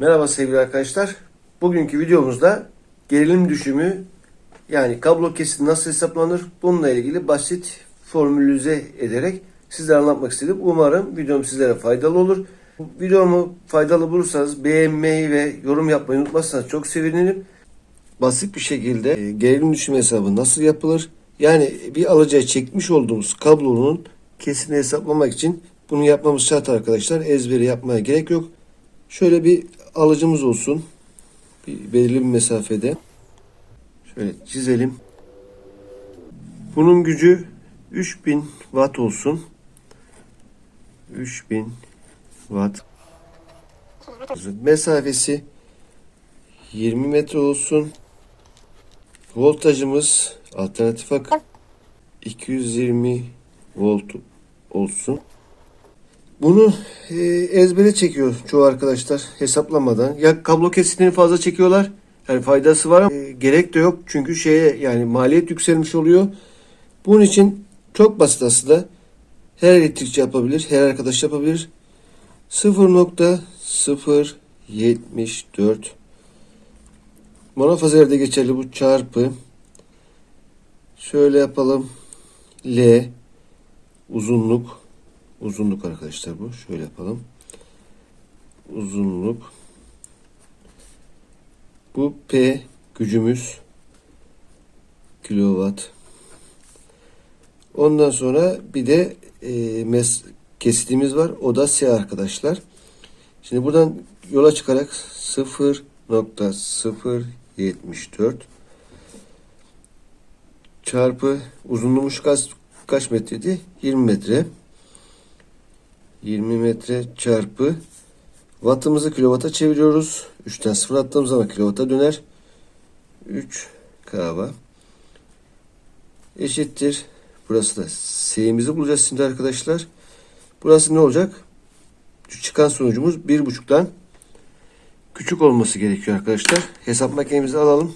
Merhaba sevgili arkadaşlar. Bugünkü videomuzda gerilim düşümü yani kablo kesiti nasıl hesaplanır bununla ilgili basit formülize ederek sizlere anlatmak istedim. Umarım videom sizlere faydalı olur. Videomu faydalı bulursanız beğenmeyi ve yorum yapmayı unutmazsanız çok sevinirim. Basit bir şekilde e, gerilim düşümü hesabı nasıl yapılır? Yani bir alıcıya çekmiş olduğumuz kablonun kesini hesaplamak için bunu yapmamız şart arkadaşlar. Ezberi yapmaya gerek yok. Şöyle bir alıcımız olsun. Bir belirli bir mesafede. Şöyle çizelim. Bunun gücü 3000 watt olsun. 3000 watt. Mesafesi 20 metre olsun. Voltajımız alternatif akım 220 volt olsun. Bunu e, ezbere çekiyor çoğu arkadaşlar hesaplamadan. Ya kablo kesitini fazla çekiyorlar. Yani faydası var ama e, gerek de yok. Çünkü şeye yani maliyet yükselmiş oluyor. Bunun için çok basit aslında. Her elektrikçi yapabilir. Her arkadaş yapabilir. 0.074 Monofazerde geçerli bu çarpı. Şöyle yapalım. L uzunluk uzunluk arkadaşlar bu. Şöyle yapalım. Uzunluk. Bu P gücümüz kilowatt. Ondan sonra bir de e, mes kesitimiz var. O da S arkadaşlar. Şimdi buradan yola çıkarak 0.074 çarpı uzunluğumuz kaç, kaç metreydi? 20 metre. 20 metre çarpı wattımızı kilowata çeviriyoruz. 3'ten 0 attığımız zaman kilowata döner. 3 kW eşittir. Burası da S'imizi bulacağız şimdi arkadaşlar. Burası ne olacak? Çıkan sonucumuz 1.5'tan küçük olması gerekiyor arkadaşlar. Hesap makinemizi alalım.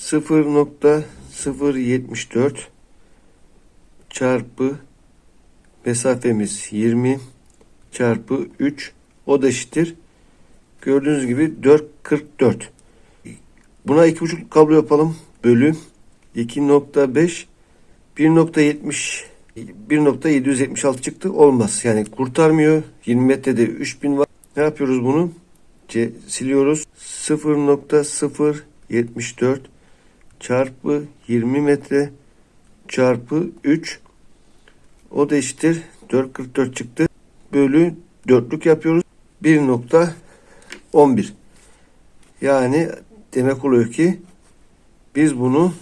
0.074 çarpı mesafemiz 20 çarpı 3 o da eşittir. Gördüğünüz gibi 4.44. Buna 2.5 kablo yapalım. Bölü 2.5 1.70 1.776 çıktı. Olmaz. Yani kurtarmıyor. 20 metrede 3000 var. Ne yapıyoruz bunu? C, siliyoruz. 0.074 çarpı 20 metre çarpı 3 o da eşittir 4.44 çıktı. Bölü 4'lük yapıyoruz. 1.11 yani demek oluyor ki biz bunu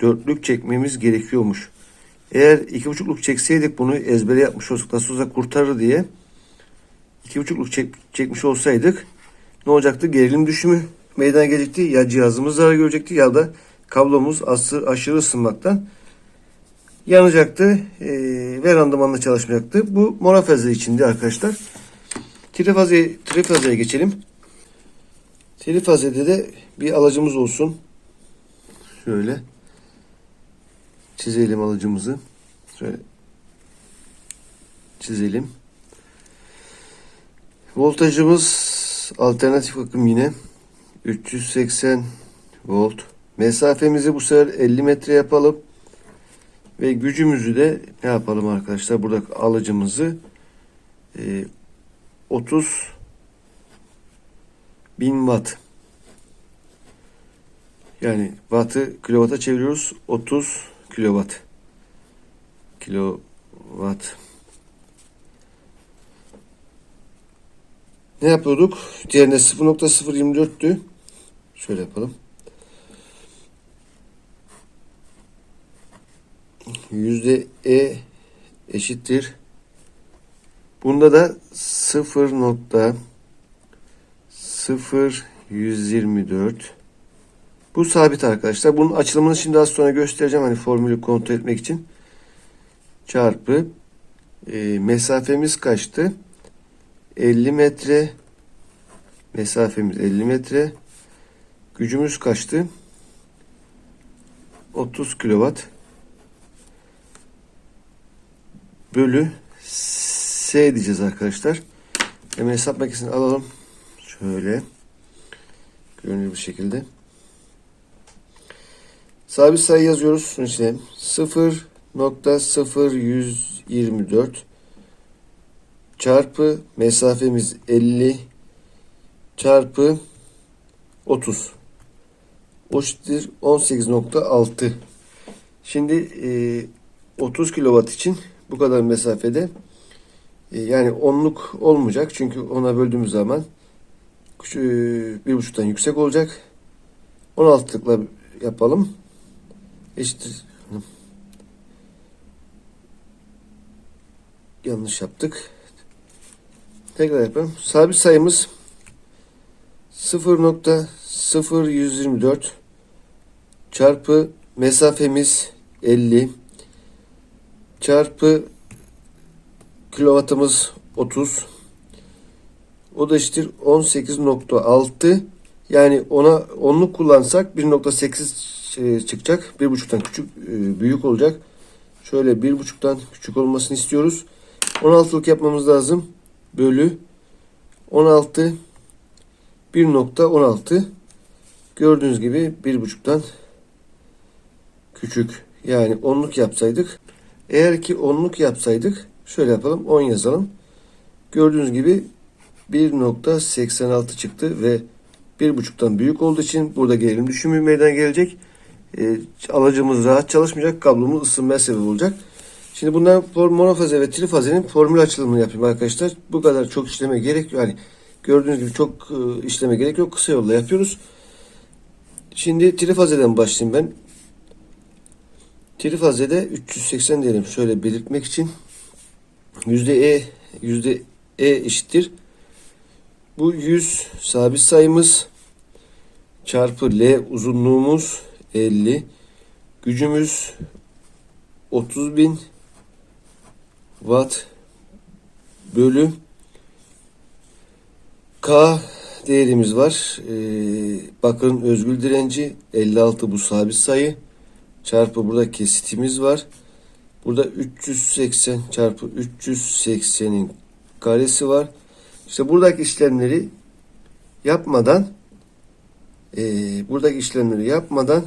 dörtlük çekmemiz gerekiyormuş. Eğer iki buçukluk çekseydik bunu ezbere yapmış olsak nasıl olsa kurtarır diye iki buçukluk çek, çekmiş olsaydık ne olacaktı? Gerilim düşümü meydana gelecekti. Ya cihazımız zarar görecekti ya da kablomuz aşırı ısınmaktan yanacaktı e, ve randımanla çalışmayacaktı. Bu monofaze içindi arkadaşlar. Trifaze, trifazeye geçelim. Trifazede de bir alacımız olsun. Şöyle çizelim alıcımızı. Şöyle çizelim. Voltajımız alternatif akım yine 380 volt. Mesafemizi bu sefer 50 metre yapalım. Ve gücümüzü de ne yapalım arkadaşlar? Burada alıcımızı e, 30 bin watt. Yani wattı kilovata çeviriyoruz. 30 kilowatt. Kilowatt. Ne yapıyorduk? Diğerinde 0.024'tü. Şöyle yapalım. Yüzde E eşittir. Bunda da 0.0124 bu sabit arkadaşlar. Bunun açılımını şimdi az sonra göstereceğim. Hani formülü kontrol etmek için. Çarpı e, mesafemiz kaçtı? 50 metre mesafemiz 50 metre. Gücümüz kaçtı? 30 kilowatt bölü S diyeceğiz arkadaşlar. Hemen hesap makinesini alalım. Şöyle. Görünür bir şekilde. Sabit sayı yazıyoruz. Şunun içine 0.0124 çarpı mesafemiz 50 çarpı 30 eşittir 18.6 Şimdi e, 30 kilowatt için bu kadar mesafede e, yani onluk olmayacak çünkü ona böldüğümüz zaman küçü- bir buçuktan yüksek olacak. 16'lıkla yapalım. Eşittir. Yanlış yaptık. Tekrar yapalım. Sabit sayımız 0.0124 çarpı mesafemiz 50 çarpı kilovatımız 30 o da eşittir 18.6 yani ona onluk kullansak 1.8 e, çıkacak. 1.5'tan küçük e, büyük olacak. Şöyle 1.5'tan küçük olmasını istiyoruz. 16'lık yapmamız lazım. Bölü 16 1.16 gördüğünüz gibi 1.5'tan küçük. Yani onluk yapsaydık eğer ki onluk yapsaydık şöyle yapalım 10 yazalım. Gördüğünüz gibi 1.86 çıktı ve 1.5'tan büyük olduğu için burada gerilim düşümü meydana gelecek. E, alıcımız rahat çalışmayacak. Kablomuz ısınmaya sebep olacak. Şimdi bundan monofaze ve trifazenin formül açılımını yapayım arkadaşlar. Bu kadar çok işleme gerek yok. Yani gördüğünüz gibi çok e, işleme gerek yok. Kısa yolla yapıyoruz. Şimdi trifazeden başlayayım ben. Trifazede 380 diyelim şöyle belirtmek için yüzde E yüzde E eşittir. Bu 100 sabit sayımız çarpı L uzunluğumuz 50 gücümüz 30.000 watt bölü K değerimiz var. Ee, bakın özgül direnci 56 bu sabit sayı çarpı burada kesitimiz var. Burada 380 çarpı 380'in karesi var. İşte buradaki işlemleri yapmadan eee, buradaki işlemleri yapmadan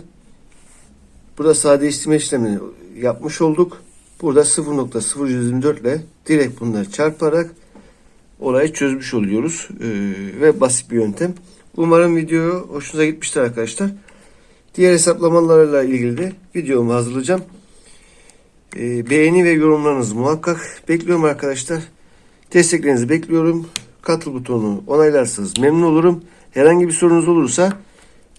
burada sadeleştirme işlemini yapmış olduk. Burada 0.0124 ile direkt bunları çarparak olayı çözmüş oluyoruz. Eee, ve basit bir yöntem. Umarım video hoşunuza gitmiştir arkadaşlar. Diğer hesaplamalarla ilgili de videomu hazırlayacağım. Eee, beğeni ve yorumlarınızı muhakkak bekliyorum arkadaşlar. Desteklerinizi bekliyorum. Katıl butonu onaylarsanız memnun olurum. Herhangi bir sorunuz olursa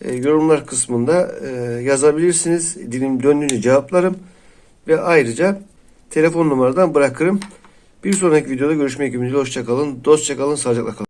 e, yorumlar kısmında e, yazabilirsiniz. Dilim döndüğünce cevaplarım. Ve ayrıca telefon numaradan bırakırım. Bir sonraki videoda görüşmek ümidiyle. Hoşçakalın. Dostça kalın. Sağlıcakla kalın.